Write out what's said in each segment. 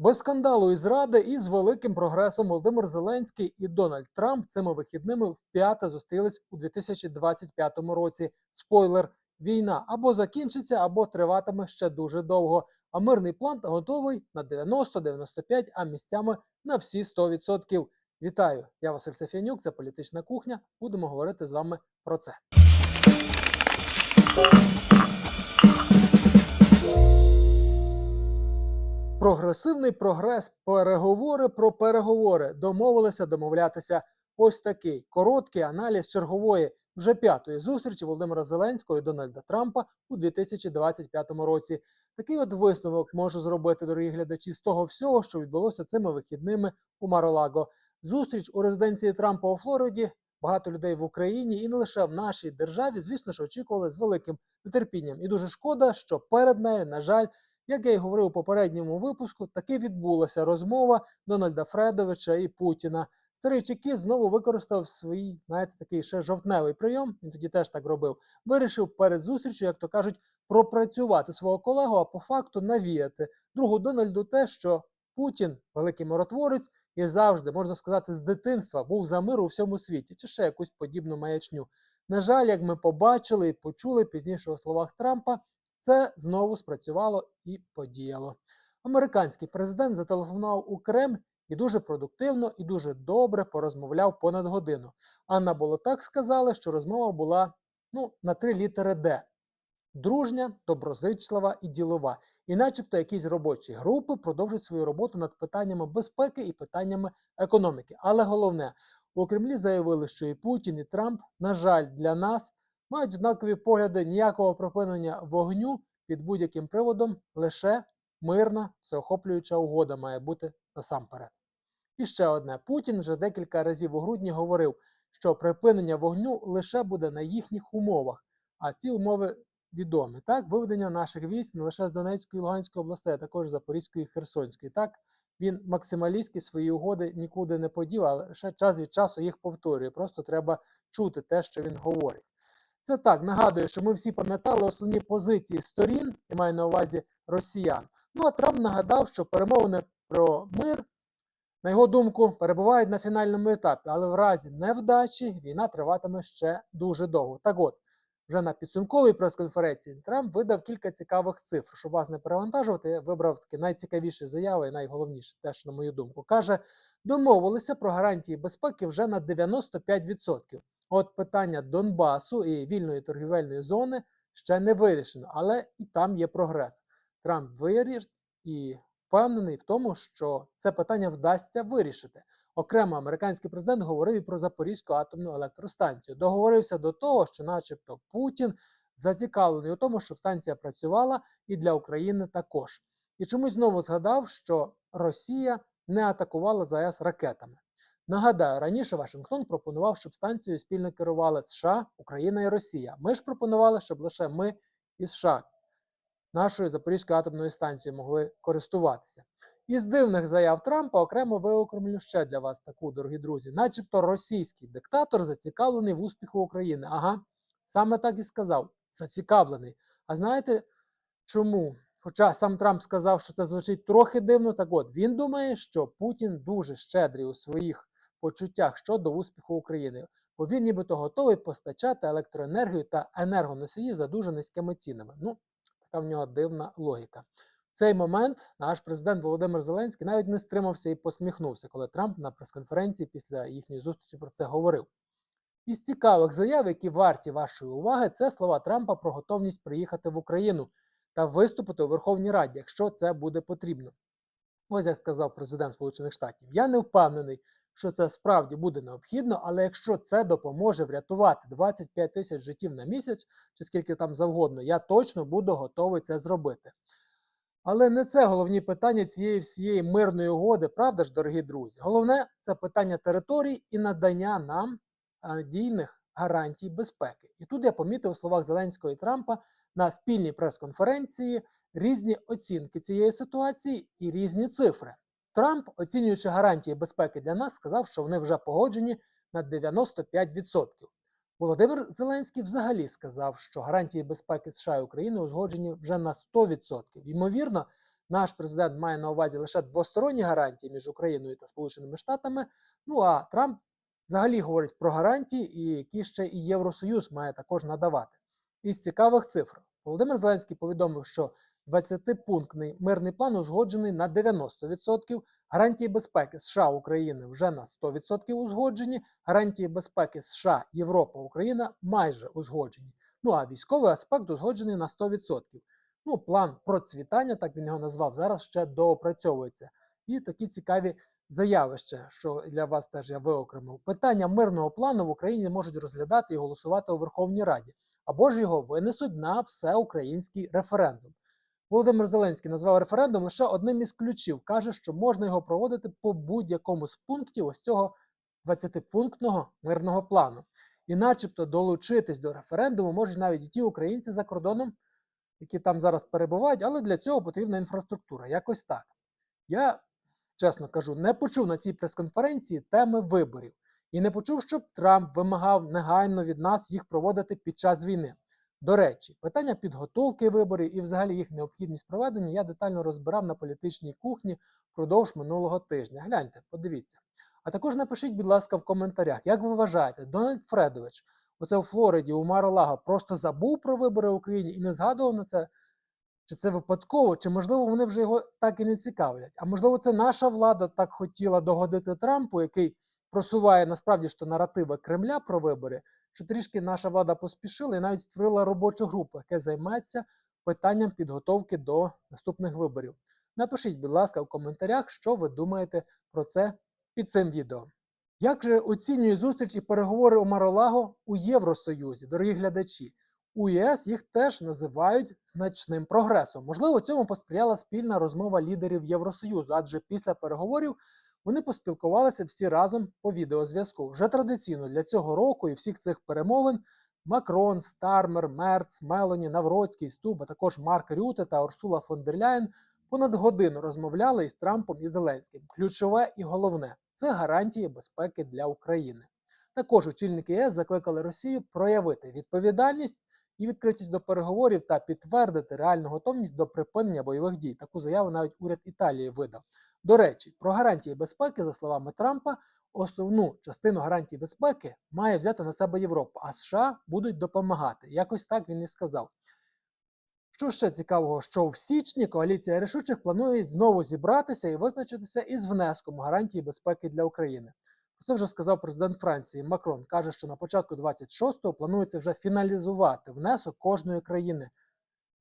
Без скандалу і зради і з великим прогресом Володимир Зеленський і Дональд Трамп цими вихідними вп'яте зустрілись у 2025 році. Спойлер: війна або закінчиться, або триватиме ще дуже довго. А мирний план готовий на 90-95, а місцями на всі 100%. Вітаю! Я Василь Сафянюк, це політична кухня. Будемо говорити з вами про це. Прогресивний прогрес, переговори про переговори. Домовилися домовлятися. Ось такий короткий аналіз чергової вже п'ятої зустрічі Володимира Зеленського і Дональда Трампа у 2025 році. Такий от висновок можу зробити, дорогі глядачі, з того всього, що відбулося цими вихідними у Маролаго. Зустріч у резиденції Трампа у Флориді. Багато людей в Україні і не лише в нашій державі, звісно ж, очікували з великим нетерпінням. І дуже шкода, що перед нею, на жаль, як я й говорив у попередньому випуску, таки відбулася розмова Дональда Фредовича і Путіна. Старий чекіст знову використав свій, знаєте, такий ще жовтневий прийом. Він тоді теж так робив. Вирішив перед зустрічю, як то кажуть, пропрацювати свого колегу, а по факту навіяти другу Дональду те, що Путін, великий миротворець, і завжди, можна сказати, з дитинства був за мир у всьому світі, чи ще якусь подібну маячню. На жаль, як ми побачили і почули пізніше у словах Трампа, це знову спрацювало і подіяло. Американський президент зателефонував у Кремль і дуже продуктивно і дуже добре порозмовляв понад годину. Анна було так сказали, що розмова була ну, на три літери Д. Дружня, доброзичлива і ділова. І начебто якісь робочі групи продовжують свою роботу над питаннями безпеки і питаннями економіки. Але головне, у Кремлі заявили, що і Путін, і Трамп, на жаль, для нас мають однакові погляди ніякого припинення вогню під будь-яким приводом, лише мирна, всеохоплююча угода має бути насамперед. І ще одне: Путін вже декілька разів у грудні говорив, що припинення вогню лише буде на їхніх умовах. А ці умови відомі. Так, виведення наших військ не лише з Донецької і Луганської областей, а також Запорізької і Херсонської. Так, він максималістські свої угоди нікуди не подів, а лише час від часу їх повторює. Просто треба чути те, що він говорить. Це так нагадує, що ми всі пам'ятали основні позиції сторін, я маю на увазі росіян. Ну а Трамп нагадав, що перемовини про мир, на його думку, перебувають на фінальному етапі, але в разі невдачі війна триватиме ще дуже довго. Так от, вже на підсумковій прес-конференції Трамп видав кілька цікавих цифр. Щоб вас не перевантажувати, я вибрав такі найцікавіші заяви і найголовніше, теж на мою думку. Каже, домовилися про гарантії безпеки вже на 95%. От питання Донбасу і вільної торгівельної зони ще не вирішено, але і там є прогрес. Трамп вирішить і впевнений в тому, що це питання вдасться вирішити. Окремо американський президент говорив і про Запорізьку атомну електростанцію. Договорився до того, що, начебто, Путін зацікавлений у тому, щоб станція працювала і для України також. І чомусь знову згадав, що Росія не атакувала ЗАЕС ракетами. Нагадаю, раніше Вашингтон пропонував, щоб станцією спільно керували США, Україна і Росія. Ми ж пропонували, щоб лише ми і США нашою Запорізькою атомною станцією могли користуватися. Із дивних заяв Трампа окремо виокремлю ще для вас таку, дорогі друзі, начебто російський диктатор зацікавлений в успіху України. Ага, саме так і сказав. Зацікавлений. А знаєте чому? Хоча сам Трамп сказав, що це звучить трохи дивно, так от він думає, що Путін дуже щедрий у своїх почуттях щодо успіху України, бо він нібито готовий постачати електроенергію та енергоносії за дуже низькими цінами. Ну, така в нього дивна логіка. В цей момент наш президент Володимир Зеленський навіть не стримався і посміхнувся, коли Трамп на прес-конференції після їхньої зустрічі про це говорив. Із цікавих заяв, які варті вашої уваги, це слова Трампа про готовність приїхати в Україну та виступити у Верховній Раді, якщо це буде потрібно. Ось як сказав президент Сполучених Штатів. Я не впевнений, що це справді буде необхідно, але якщо це допоможе врятувати 25 тисяч життів на місяць, чи скільки там завгодно, я точно буду готовий це зробити. Але не це головні питання цієї всієї мирної угоди, правда ж, дорогі друзі? Головне це питання територій і надання нам надійних гарантій безпеки. І тут я помітив у словах Зеленського і Трампа на спільній прес-конференції різні оцінки цієї ситуації і різні цифри. Трамп, оцінюючи гарантії безпеки для нас, сказав, що вони вже погоджені на 95%. Володимир Зеленський взагалі сказав, що гарантії безпеки США і України узгоджені вже на 100%. Ймовірно, наш президент має на увазі лише двосторонні гарантії між Україною та Сполученими Штатами. Ну а Трамп взагалі говорить про гарантії, які ще і Євросоюз має також надавати. Із цікавих цифр Володимир Зеленський повідомив, що 20-пунктний мирний план узгоджений на 90%, гарантії безпеки США України вже на 100% узгоджені, гарантії безпеки США, Європа, Україна майже узгоджені. Ну а військовий аспект узгоджений на 100%. Ну, план процвітання, так він його назвав, зараз ще доопрацьовується. І такі цікаві заяви ще, що для вас теж я виокремив. Питання мирного плану в Україні можуть розглядати і голосувати у Верховній Раді, або ж його винесуть на всеукраїнський референдум. Володимир Зеленський назвав референдум лише одним із ключів. каже, що можна його проводити по будь-якому з пунктів ось цього 20-пунктного мирного плану. І, начебто, долучитись до референдуму можуть навіть і ті українці за кордоном, які там зараз перебувають, але для цього потрібна інфраструктура. Якось так. Я, чесно кажу, не почув на цій прес-конференції теми виборів і не почув, щоб Трамп вимагав негайно від нас їх проводити під час війни. До речі, питання підготовки виборів і взагалі їх необхідність проведення я детально розбирав на політичній кухні впродовж минулого тижня. Гляньте, подивіться. А також напишіть, будь ласка, в коментарях, як ви вважаєте, Дональд Фредович, оце у Флориді у Маро-Лаго, просто забув про вибори в Україні і не згадував на це? Чи це випадково, чи можливо вони вже його так і не цікавлять? А можливо, це наша влада так хотіла догодити Трампу, який просуває насправді ж то наративи Кремля про вибори, що трішки наша влада поспішила і навіть створила робочу групу, яка займається питанням підготовки до наступних виборів. Напишіть, будь ласка, в коментарях, що ви думаєте про це під цим відео. Як же оцінює зустріч і переговори у Маролаго у Євросоюзі, дорогі глядачі? У ЄС їх теж називають значним прогресом. Можливо, цьому посприяла спільна розмова лідерів Євросоюзу, адже після переговорів вони поспілкувалися всі разом по відеозв'язку. Вже традиційно для цього року і всіх цих перемовин Макрон, Стармер, Мерц, Мелоні, Навроцький, Стуб, а також Марк Рюте та Урсула фон дер Ляєн понад годину розмовляли із Трампом і Зеленським. Ключове і головне це гарантії безпеки для України. Також очільники ЄС закликали Росію проявити відповідальність і відкритість до переговорів та підтвердити реальну готовність до припинення бойових дій. Таку заяву навіть уряд Італії видав. До речі, про гарантії безпеки, за словами Трампа, основну частину гарантій безпеки має взяти на себе Європа, а США будуть допомагати. Якось так він і сказав. Що ще цікавого, що в січні коаліція рішучих планує знову зібратися і визначитися із внеском гарантії безпеки для України. Це вже сказав президент Франції Макрон. каже, що на початку 26-го планується вже фіналізувати внесок кожної країни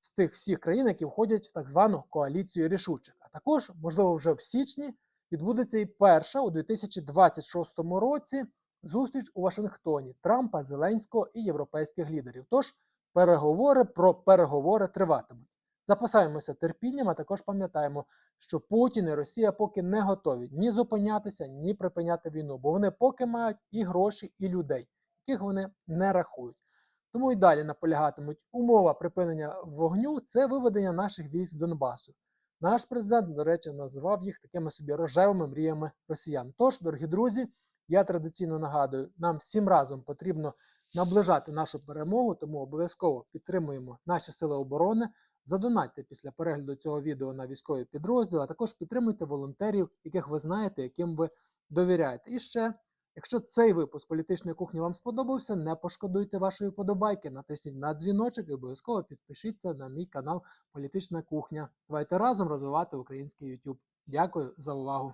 з тих всіх країн, які входять в так звану коаліцію рішучих. А також, можливо, вже в січні відбудеться і перша у 2026 році зустріч у Вашингтоні Трампа, Зеленського і європейських лідерів. Тож переговори про переговори триватимуть. Запасаємося терпінням, а також пам'ятаємо, що Путін і Росія поки не готові ні зупинятися, ні припиняти війну, бо вони поки мають і гроші, і людей, яких вони не рахують. Тому і далі наполягатимуть умова припинення вогню це виведення наших військ з Донбасу. Наш президент, до речі, назвав їх такими собі рожевими мріями росіян. Тож, дорогі друзі, я традиційно нагадую, нам всім разом потрібно наближати нашу перемогу, тому обов'язково підтримуємо наші сили оборони. Задонатьте після перегляду цього відео на військові підрозділи, а також підтримуйте волонтерів, яких ви знаєте, яким ви довіряєте. І ще, якщо цей випуск політичної кухні вам сподобався, не пошкодуйте вашої вподобайки, натисніть на дзвіночок і обов'язково підпишіться на мій канал Політична кухня. Давайте разом розвивати український YouTube. Дякую за увагу.